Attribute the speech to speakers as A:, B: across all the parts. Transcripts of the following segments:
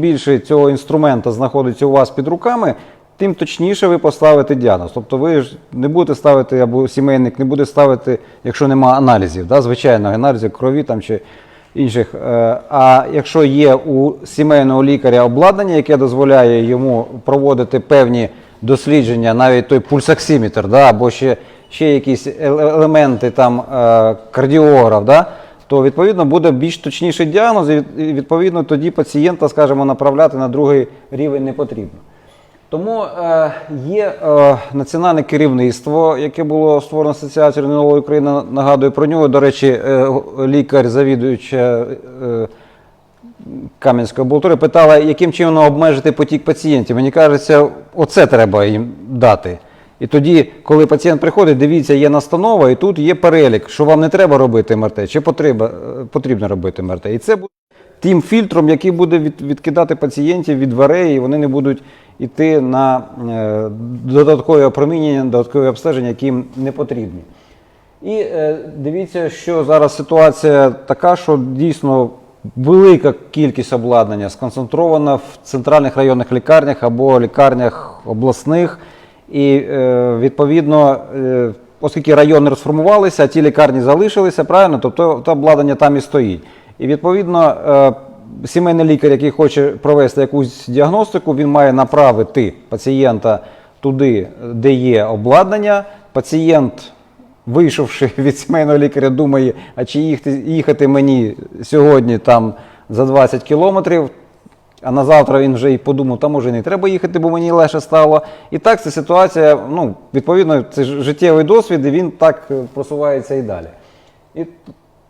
A: більше цього інструмента знаходиться у вас під руками, тим точніше ви поставите діагноз. Тобто ви ж не будете ставити, або сімейник не буде ставити, якщо нема аналізів, да, звичайно, аналізів крові там чи інших. Е, А якщо є у сімейного лікаря обладнання, яке дозволяє йому проводити певні дослідження, навіть той пульсоксиметр, да, або ще, ще якісь елементи там е, кардіограф, да, то відповідно буде більш точніший діагноз, і відповідно тоді пацієнта, скажімо, направляти на другий рівень не потрібно. Тому е, є е, національне керівництво, яке було створено Асоціацією рентгенології України. Нагадую про нього. До речі, е, лікар, завідуюча Кам'янської амбулаторії, питала, яким чином обмежити потік пацієнтів. Мені кажеться, оце треба їм дати. І тоді, коли пацієнт приходить, дивіться, є настанова, і тут є перелік, що вам не треба робити МРТ, чи е, потрібно робити МРТ. І це буде тим фільтром, який буде від, відкидати пацієнтів від дверей, і вони не будуть йти на е, додаткові опромінення, додаткові обстеження, які їм не потрібні. І е, дивіться, що зараз ситуація така, що дійсно велика кількість обладнання сконцентрована в центральних районних лікарнях або лікарнях обласних. І е, відповідно, е, оскільки райони розформувалися, ті лікарні залишилися, правильно, тобто то обладнання там і стоїть. І відповідно, е, сімейний лікар, який хоче провести якусь діагностику, він має направити пацієнта туди, де є обладнання. Пацієнт вийшовши від сімейного лікаря, думає, а чи їхати мені сьогодні там за 20 кілометрів, а на завтра він вже й подумав, та може не треба їхати, бо мені легше стало. І так ця ситуація, ну, відповідно, це життєвий досвід, і він так е, просувається і далі. І,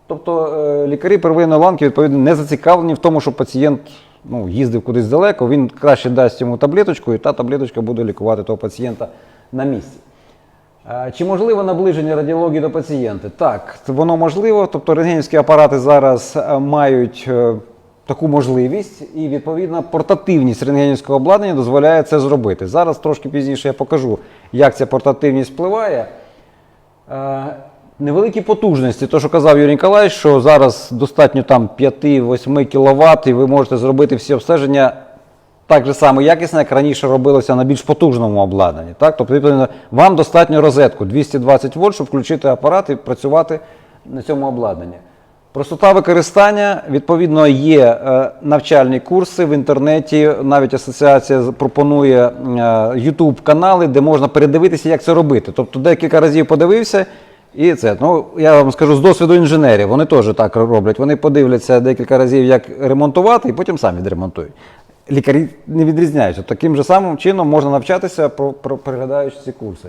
A: тобто е, лікарі первинної ланки відповідно не зацікавлені в тому, щоб пацієнт ну, їздив кудись далеко, він краще дасть йому таблеточку, і та таблеточка буде лікувати того пацієнта на місці. Чи можливо наближення радіології до пацієнта? Так, воно можливо. Тобто рентгенівські апарати зараз е, мають таку можливість, і відповідно портативність рентгенівського обладнання дозволяє це зробити. Зараз трошки пізніше я покажу, як ця портативність впливає. Е, Невеликі потужності, то що казав Юрій Ніколаєвич, що зараз достатньо там 5-8 кВт, і ви можете зробити всі обстеження так же само якісно, як раніше робилося на більш потужному обладнанні. Так? Тобто, вам достатньо розетку 220 вольт, щоб включити апарат і працювати на цьому обладнанні. Простота використання, відповідно, є е, навчальні курси в інтернеті. Навіть асоціація пропонує е, YouTube канали, де можна передивитися, як це робити. Тобто декілька разів подивився. І це, ну я вам скажу з досвіду інженерів, вони теж так роблять. Вони подивляться декілька разів, як ремонтувати, і потім самі відремонтують. Лікарі не відрізняються. Таким же самим чином можна навчатися, переглядаючи ці курси.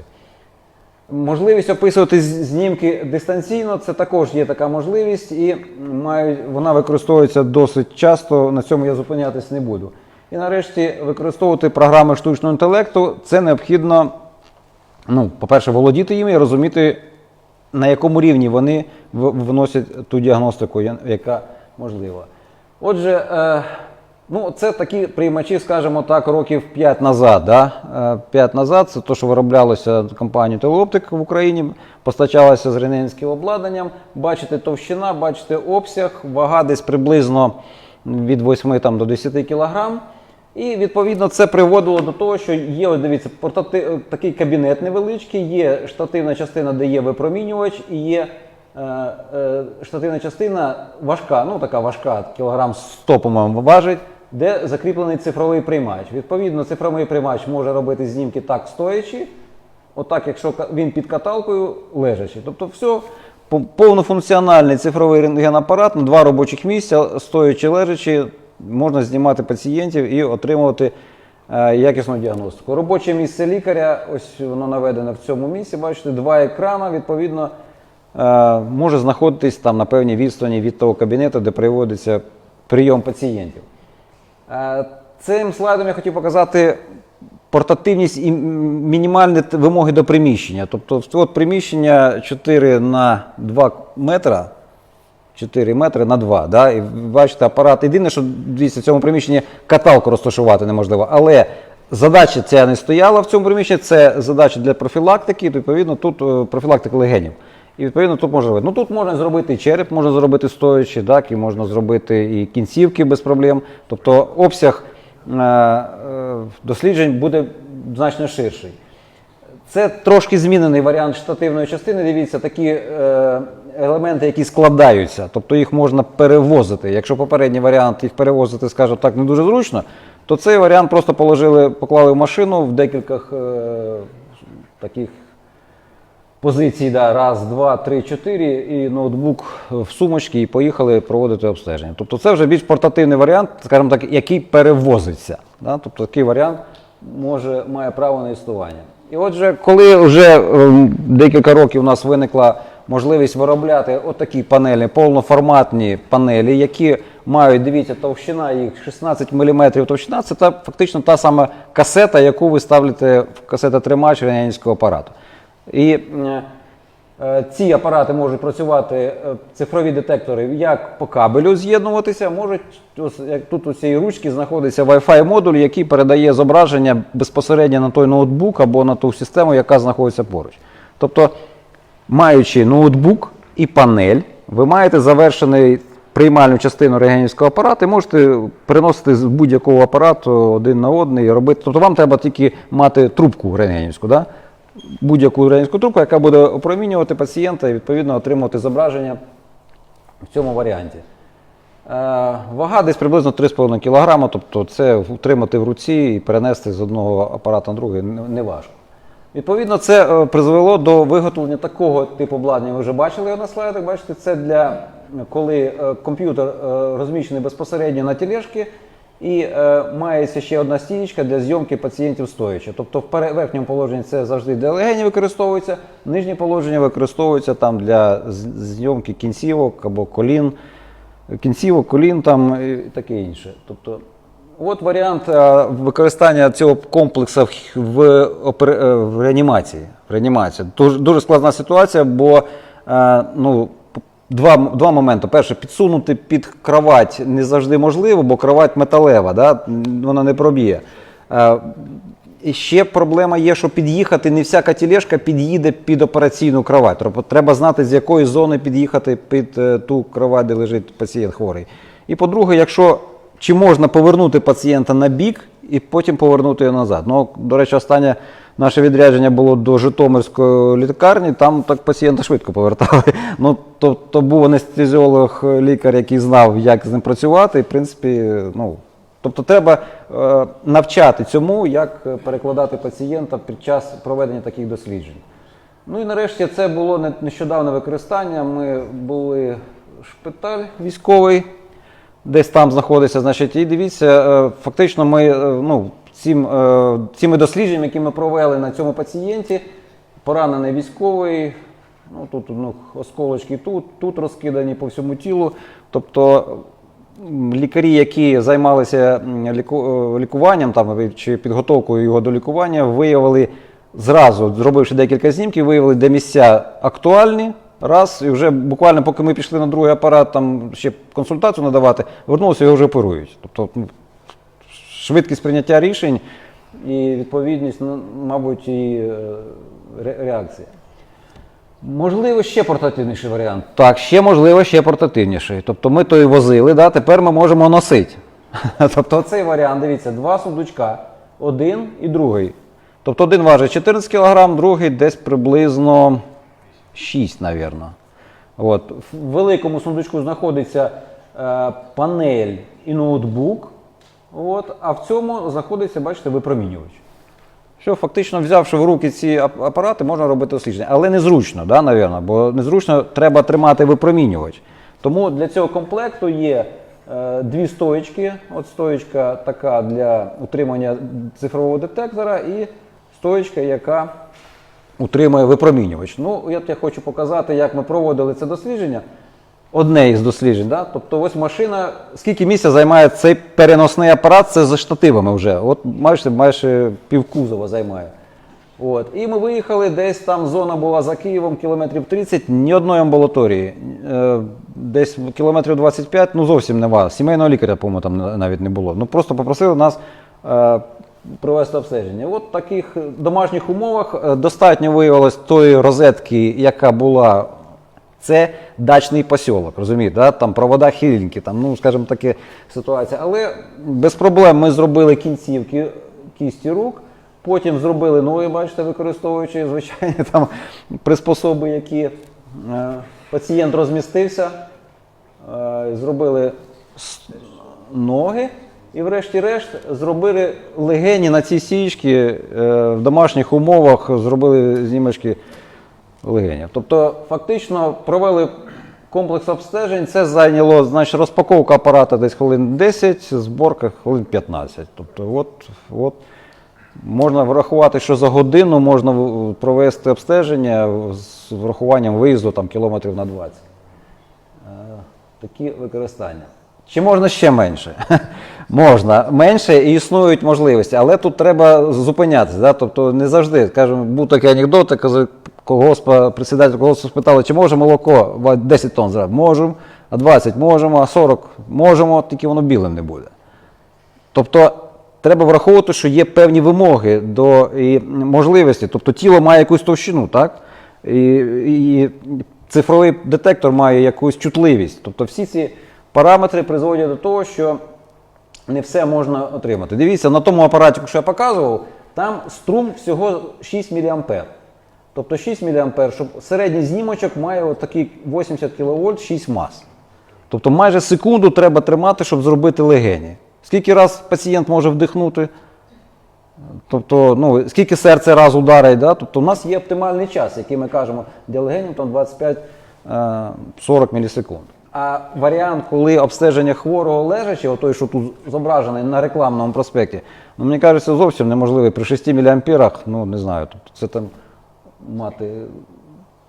A: Можливість описувати знімки дистанційно, це також є така можливість, і мають, вона використовується досить часто, на цьому я зупинятись не буду. І нарешті використовувати програми штучного інтелекту це необхідно, ну, по-перше, володіти їми і розуміти, на якому рівні вони вносять ту діагностику, яка можлива. Отже, е, ну, це такі приймачі, скажімо так, років 5 назад. Да? 5 назад це те, що вироблялося компанією Телеоптик в Україні, постачалося з рентгенським обладнанням. Бачите товщина, бачите обсяг, вага десь приблизно від 8 там, до 10 кілограм. І відповідно це приводило до того, що є, ось дивіться, портати... такий кабінет невеличкий, є штативна частина, де є випромінювач, і є е, е, штативна частина важка, ну така важка, кілограм 100, по-моєму, важить, де закріплений цифровий приймач. Відповідно, цифровий приймач може робити знімки так стоячи, отак, якщо він під каталкою лежачи. Тобто, все повнофункціональний цифровий рентгенапарат на два робочих місця, стоячи лежачи, можна знімати пацієнтів і отримувати е, якісну діагностику. Робоче місце лікаря, ось воно наведено в цьому місці. Бачите, два екрана, відповідно, е, може знаходитись там на певній відстані від того кабінету, де проводиться прийом пацієнтів. Е, Цим слайдом я хотів показати портативність і мінімальні вимоги до приміщення. Тобто, от приміщення 4 на 2 метра. 4 метри на 2. Да? І бачите, апарат. Єдине, що дивіться, в цьому приміщенні каталку розташувати неможливо. Але задача ця не стояла в цьому приміщенні, це задача для профілактики, і, відповідно, тут е, профілактика легенів. І відповідно тут можна робити. Ну тут можна зробити і череп, можна зробити стоячи, так, і можна зробити і кінцівки без проблем. Тобто обсяг е, е, досліджень буде значно ширший. Це трошки змінений варіант штативної частини. Дивіться, такі е, елементи, які складаються, тобто їх можна перевозити. Якщо попередній варіант їх перевозити, скажімо так, не дуже зручно, то цей варіант просто положили, поклали в машину в декількох таких позицій, да, раз, два, три, чотири, і ноутбук в сумочці, і поїхали проводити обстеження. Тобто це вже більш портативний варіант, скажімо так, який перевозиться. Да? Тобто такий варіант може, має право на існування. І отже, коли вже ем, декілька років у нас виникла можливість виробляти отакі панелі, повноформатні панелі, які мають, дивіться, товщина їх 16 мм товщина, це та, фактично та сама касета, яку ви ставите в касетотримач радянського апарату. І е, е, ці апарати можуть працювати, е, цифрові детектори, як по кабелю з'єднуватися, можуть, ось, як тут у цій ручці знаходиться Wi-Fi модуль, який передає зображення безпосередньо на той ноутбук або на ту систему, яка знаходиться поруч. Тобто, маючи ноутбук і панель, ви маєте завершений приймальну частину рентгенівського апарату і можете переносити з будь-якого апарату один на один і робити. Тобто вам треба тільки мати трубку рентгенівську, да? Будь-яку рентгенівську трубку, яка буде опромінювати пацієнта і відповідно отримувати зображення в цьому варіанті. Е, Вага десь приблизно 3,5 кг, тобто це утримати в руці і перенести з одного апарата на другий не важко. Відповідно, це е, призвело до виготовлення такого типу обладнання. Ви вже бачили його на слайдах. Бачите, це для коли е, комп'ютер розміщений безпосередньо на тележці і е, мається ще одна стіночка для зйомки пацієнтів стоячи. Тобто в верхньому положенні це завжди для легенів використовується, нижнє положення використовується там для зйомки кінцівок або колін, кінцівок, колін там і таке інше. Тобто, от варіант е, використання цього комплексу в, в, е, реанімації. В реанімації. Дуже, дуже складна ситуація, бо е, ну, два, два моменти. Перше, підсунути під кровать не завжди можливо, бо кровать металева, да? вона не проб'є. Е, і ще проблема є, що під'їхати не всяка тілешка під'їде під операційну кровать. Тобто треба знати, з якої зони під'їхати під е, ту кровать, де лежить пацієнт хворий. І по-друге, якщо чи можна повернути пацієнта на бік і потім повернути його назад. Ну, до речі, останнє наше відрядження було до Житомирської лікарні, там так пацієнта швидко повертали. Ну, то, то був анестезіолог, лікар, який знав, як з ним працювати, і в принципі, ну. Тобто треба е, навчати цьому, як перекладати пацієнта під час проведення таких досліджень. Ну і нарешті це було не- нещодавне використання. Ми були шпиталь військовий, десь там знаходиться. Значить, і дивіться, е, фактично ми е, ну, цим, е, цими дослідженнями, які ми провели на цьому пацієнті, поранений військовий, ну тут ну, осколочки тут, тут розкидані по всьому тілу. Тобто лікарі, які займалися е, лікуванням там, чи підготовкою його до лікування, виявили зразу, зробивши декілька знімків, виявили, де місця актуальні. Раз, і вже буквально, поки ми пішли на другий апарат, там ще консультацію надавати, вернулися, його вже оперують. Тобто ну, швидкість прийняття рішень і відповідність, ну, мабуть, і е, ре- реакція. Можливо, ще портативніший варіант. Так, ще можливо, ще портативніший. Тобто ми то і возили, да, тепер ми можемо носити. Тобто цей варіант, дивіться, два сундучка, один і другий. Тобто один важить 14 кг, другий десь приблизно 6, мабуть. От. В великому сундучку знаходиться е, панель і ноутбук. От, а в цьому знаходиться, бачите, випромінювач. Що фактично, взявши в руки ці апарати, можна робити дослідження. Але незручно, да, навірно, бо незручно треба тримати випромінювач. Тому для цього комплекту є е, дві стоечки. От стоечка така для утримання цифрового детектора і стоечка, яка утримує випромінювач. Ну, от я хочу показати, як ми проводили це дослідження. Одне із досліджень. Да? Тобто ось машина, скільки місця займає цей переносний апарат, це за штативами вже. От майже, майже півкузова займає. От. І ми виїхали, десь там зона була за Києвом, кілометрів 30, ні одної амбулаторії. Е, десь кілометрів 25, ну зовсім нема. Сімейного лікаря, по-моєму, там навіть не було. Ну просто попросили нас е, провести обстеження. От в таких домашніх умовах е, достатньо виявилось тої розетки, яка була Це дачний посілок, розумієте, да? там провода хиленькі, там, ну, скажімо, таке ситуація. Але без проблем ми зробили кінцівки кісті рук, потім зробили ноги, бачите, використовуючи звичайні там приспособи, які е, пацієнт розмістився, е, зробили ноги. І врешті-решт зробили легені на ці січки е, в домашніх умовах, зробили знімочки легенів. Тобто, фактично провели комплекс обстежень. Це зайняло значить, розпаковка апарата десь хвилин 10, зборка хвилин 15. Тобто, от, от, можна врахувати, що за годину можна провести обстеження з врахуванням виїзду там, кілометрів на 20. Е, Такі використання. Чи можна ще менше? можна менше і існують можливості, але тут треба зупинятися. Да? Тобто не завжди, скажімо, був такий анекдот, колгоспа, председатель колгоспу спитали, чи може молоко 10 тонн зробити? Можемо, а 20 можемо, а 40 можемо, тільки воно білим не буде. Тобто треба враховувати, що є певні вимоги до і можливості. Тобто тіло має якусь товщину, так? І, і цифровий детектор має якусь чутливість. Тобто всі ці параметри призводять до того, що не все можна отримати. Дивіться, на тому апараті, що я показував, там струм всього 6 мА. Тобто 6 мА, середній знімочок має отакий 80 кВт 6 мас. Тобто майже секунду треба тримати, щоб зробити легені. Скільки раз пацієнт може вдихнути? Тобто, ну, скільки серце раз ударить, да? тобто у нас є оптимальний час, який ми кажемо для легенів там 25-40 мілісекунд. А варіант, коли обстеження хворого лежачого, той, що тут зображений на рекламному проспекті, ну, мені кажеться, зовсім неможливий при 6 мА, ну не знаю, тобто це там мати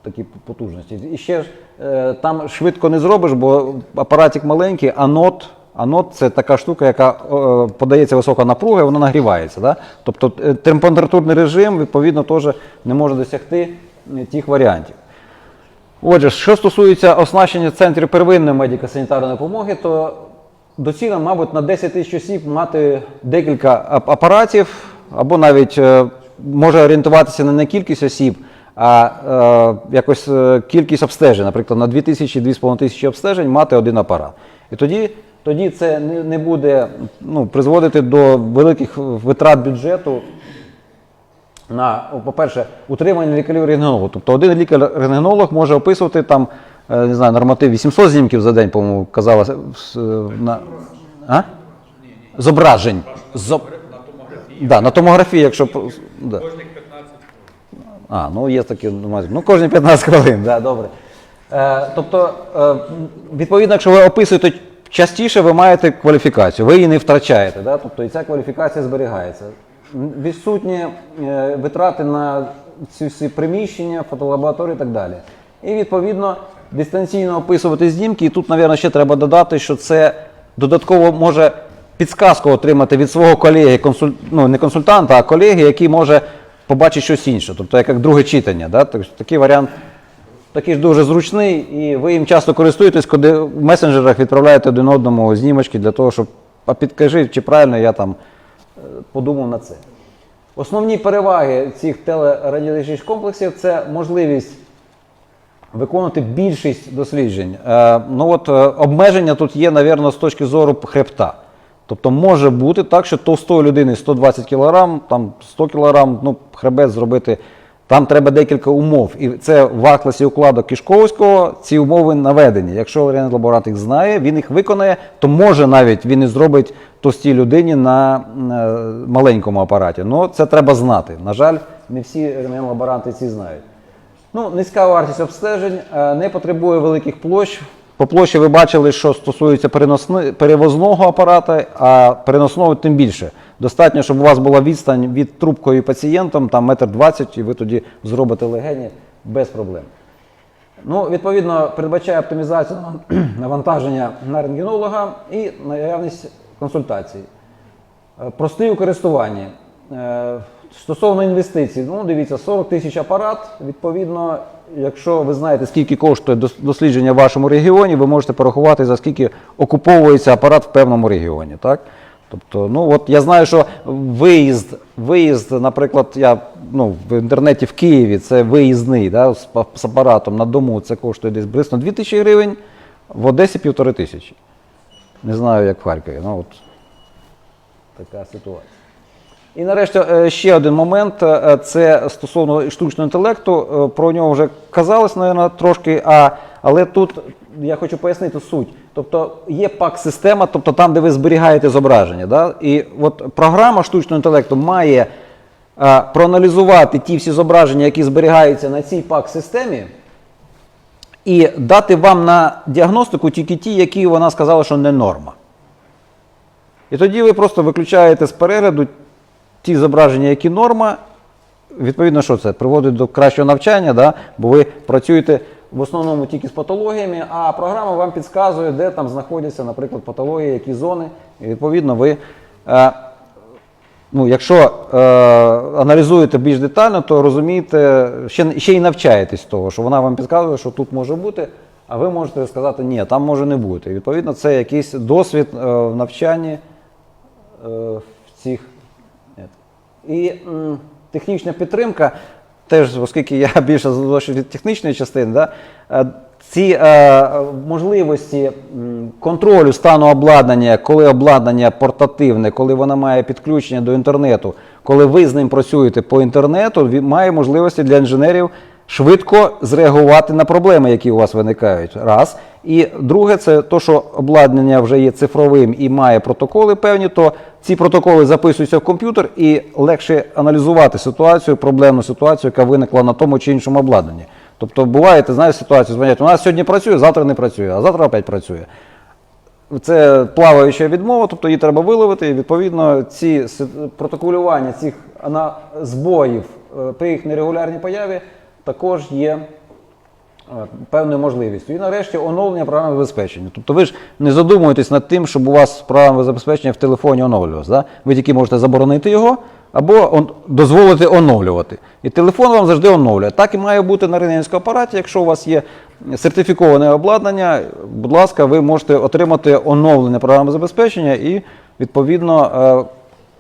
A: такі потужності. І ще ж е, там швидко не зробиш, бо апаратик маленький, а нот. Анод це така штука, яка подається висока напруга, і вона нагрівається. Да? Тобто е, температурний режим, відповідно, теж не може досягти е, тих варіантів. Отже, що стосується оснащення центрів первинної медико-санітарної допомоги, то доцільно, мабуть, на 10 тисяч осіб мати декілька апаратів, або навіть може орієнтуватися не на кількість осіб, а е, якось е, кількість обстежень. Наприклад, на 2 тисячі, 2,5 тисячі обстежень мати один апарат. І тоді, тоді це не, не буде ну, призводити до великих витрат бюджету на, по-перше, утримання лікарів рентгенологу. Тобто один лікар-рентгенолог може описувати там, е, не знаю, норматив 800 знімків за день, по-моєму, казалося. с- На... А? Зображень. Зоб... Да, на томографії, якщо. Да. А, ну є такі, ну, ну кожні 15 хвилин, да, добре. Е, тобто, е, відповідно, якщо ви описуєте частіше, ви маєте кваліфікацію, ви її не втрачаєте, да? тобто і ця кваліфікація зберігається. Відсутні е, витрати на ці всі приміщення, фотолабораторії і так далі. І відповідно дистанційно описувати знімки. І тут, мабуть, ще треба додати, що це додатково може підсказку отримати від свого колеги, консуль... ну, не консультанта, а колеги, який може побачити щось інше. Тобто як, як друге читання. Да? Тобто, такий варіант такий ж дуже зручний, і ви їм часто користуєтесь, коли в месенджерах відправляєте один одному знімочки для того, щоб а підкажи, чи правильно я там е, подумав на це. Основні переваги цих телерадіологічних комплексів це можливість виконувати більшість досліджень. Е, ну от е, обмеження тут є, напевно, з точки зору хребта. Тобто може бути так, що товстої людини 120 кг, там 100 кг, ну, хребет зробити. Там треба декілька умов. І це в атласі укладок Кішковського ці умови наведені. Якщо лаборант їх знає, він їх виконає, то може навіть він і зробить товстій людині на маленькому апараті. Ну, це треба знати. На жаль, не всі лаборанти ці знають. Ну, низька вартість обстежень, е, не потребує великих площ. По площі ви бачили, що стосується перевозного апарата, а переносного тим більше. Достатньо, щоб у вас була відстань від трубкою пацієнтом, там метр двадцять, і ви тоді зробите легені без проблем. Ну, відповідно, передбачає оптимізацію навантаження на рентгенолога і наявність консультацій. Е, Простий у користуванні. Стосовно інвестицій, ну дивіться, 40 тисяч апарат. Відповідно, якщо ви знаєте, скільки коштує дослідження в вашому регіоні, ви можете порахувати, за скільки окуповується апарат в певному регіоні. Так? Тобто, ну от я знаю, що виїзд, виїзд, наприклад, я ну, в інтернеті в Києві це виїзний да, з, з апаратом на дому це коштує десь близько 2 тисячі гривень, в Одесі півтори тисячі. Не знаю, як в Харкові. Ну, от така ситуація. І нарешті е, ще один момент е, це стосовно штучного інтелекту. Е, Про нього вже казалось, мабуть, трошки, а, але тут я хочу пояснити суть. Тобто є пак-система, тобто там, де ви зберігаєте зображення. Да? І от програма штучного інтелекту має е, проаналізувати ті всі зображення, які зберігаються на цій пак-системі, і дати вам на діагностику тільки ті, які вона сказала, що не норма. І тоді ви просто виключаєте з перегляду ті зображення, які норма. Відповідно, що це? Приводить до кращого навчання, да? бо ви працюєте в основному тільки з патологіями, а програма вам підказує, де там знаходяться, наприклад, патології, які зони. І відповідно, ви, е, ну, якщо е, аналізуєте більш детально, то розумієте, ще, ще й навчаєтесь того, що вона вам підказує, що тут може бути, а ви можете сказати, ні, там може не бути. Відповідно, це якийсь досвід е, в навчанні е, в цих. І м, технічна підтримка, теж, оскільки я більше залежу від технічної частини, да, е, ці е, можливості контролю стану обладнання, коли обладнання портативне, коли воно має підключення до інтернету, коли ви з ним працюєте по інтернету, має можливості для інженерів швидко зреагувати на проблеми, які у вас виникають. Раз. І друге, це то, що обладнання вже є цифровим і має протоколи певні, то ці протоколи записуються в комп'ютер і легше аналізувати ситуацію, проблемну ситуацію, яка виникла на тому чи іншому обладнанні. Тобто буває, ти знаєш ситуацію, дзвонять, у нас сьогодні працює, завтра не працює, а завтра опять працює. Це плаваюча відмова, тобто її треба виловити. І відповідно ці протоколювання цих збоїв е, при їх нерегулярній появі також є певною можливістю. І нарешті оновлення програми забезпечення. Тобто ви ж не задумуєтесь над тим, щоб у вас програма забезпечення в телефоні оновлювалася. Да? Ви тільки можете заборонити його або он- дозволити оновлювати. І телефон вам завжди оновлює. Так і має бути на рентгенівському апараті. Якщо у вас є сертифіковане обладнання, будь ласка, ви можете отримати оновлене програми забезпечення і відповідно.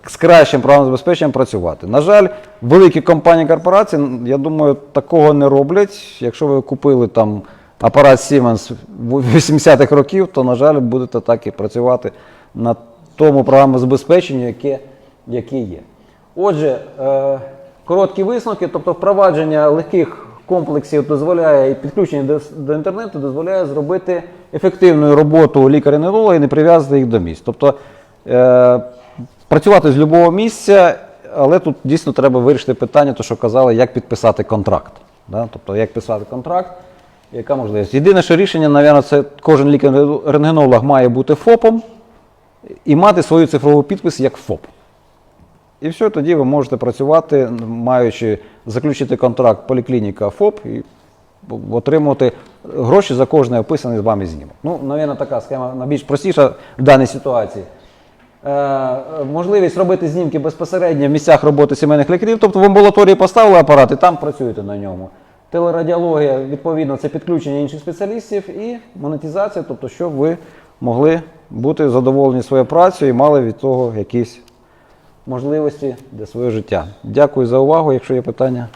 A: З кращим програмним забезпеченням працювати. На жаль, великі компанії корпорації, я думаю, такого не роблять. Якщо ви купили там апарат Siemens в 80-х років, то, на жаль, будете так і працювати на тому програмному забезпеченні, яке, яке є. Отже, е, короткі висновки, тобто впровадження легких комплексів дозволяє і підключення до, до інтернету дозволяє зробити ефективну роботу лікаря-нейролога і не прив'язати їх до місць. Тобто е, працювати з будь-якого місця, але тут дійсно треба вирішити питання, то що казали, як підписати контракт. Да? Тобто, як писати контракт, яка можливість. Єдине, що рішення, мабуть, це кожен лікар-рентгенолог має бути ФОПом і мати свою цифрову підпис як ФОП. І все, тоді ви можете працювати, маючи заключити контракт поліклініка ФОП і отримувати гроші за кожний описаний з вами знімок. Ну, мабуть, така схема найбільш простіша в даній ситуації. Е, можливість робити знімки безпосередньо в місцях роботи сімейних лікарів, тобто в амбулаторії поставили апарат і там працюєте на ньому. Телерадіологія, відповідно, це підключення інших спеціалістів і монетизація, тобто, щоб ви могли бути задоволені своєю працею і мали від того якісь можливості для свого життя. Дякую за увагу. Якщо є питання.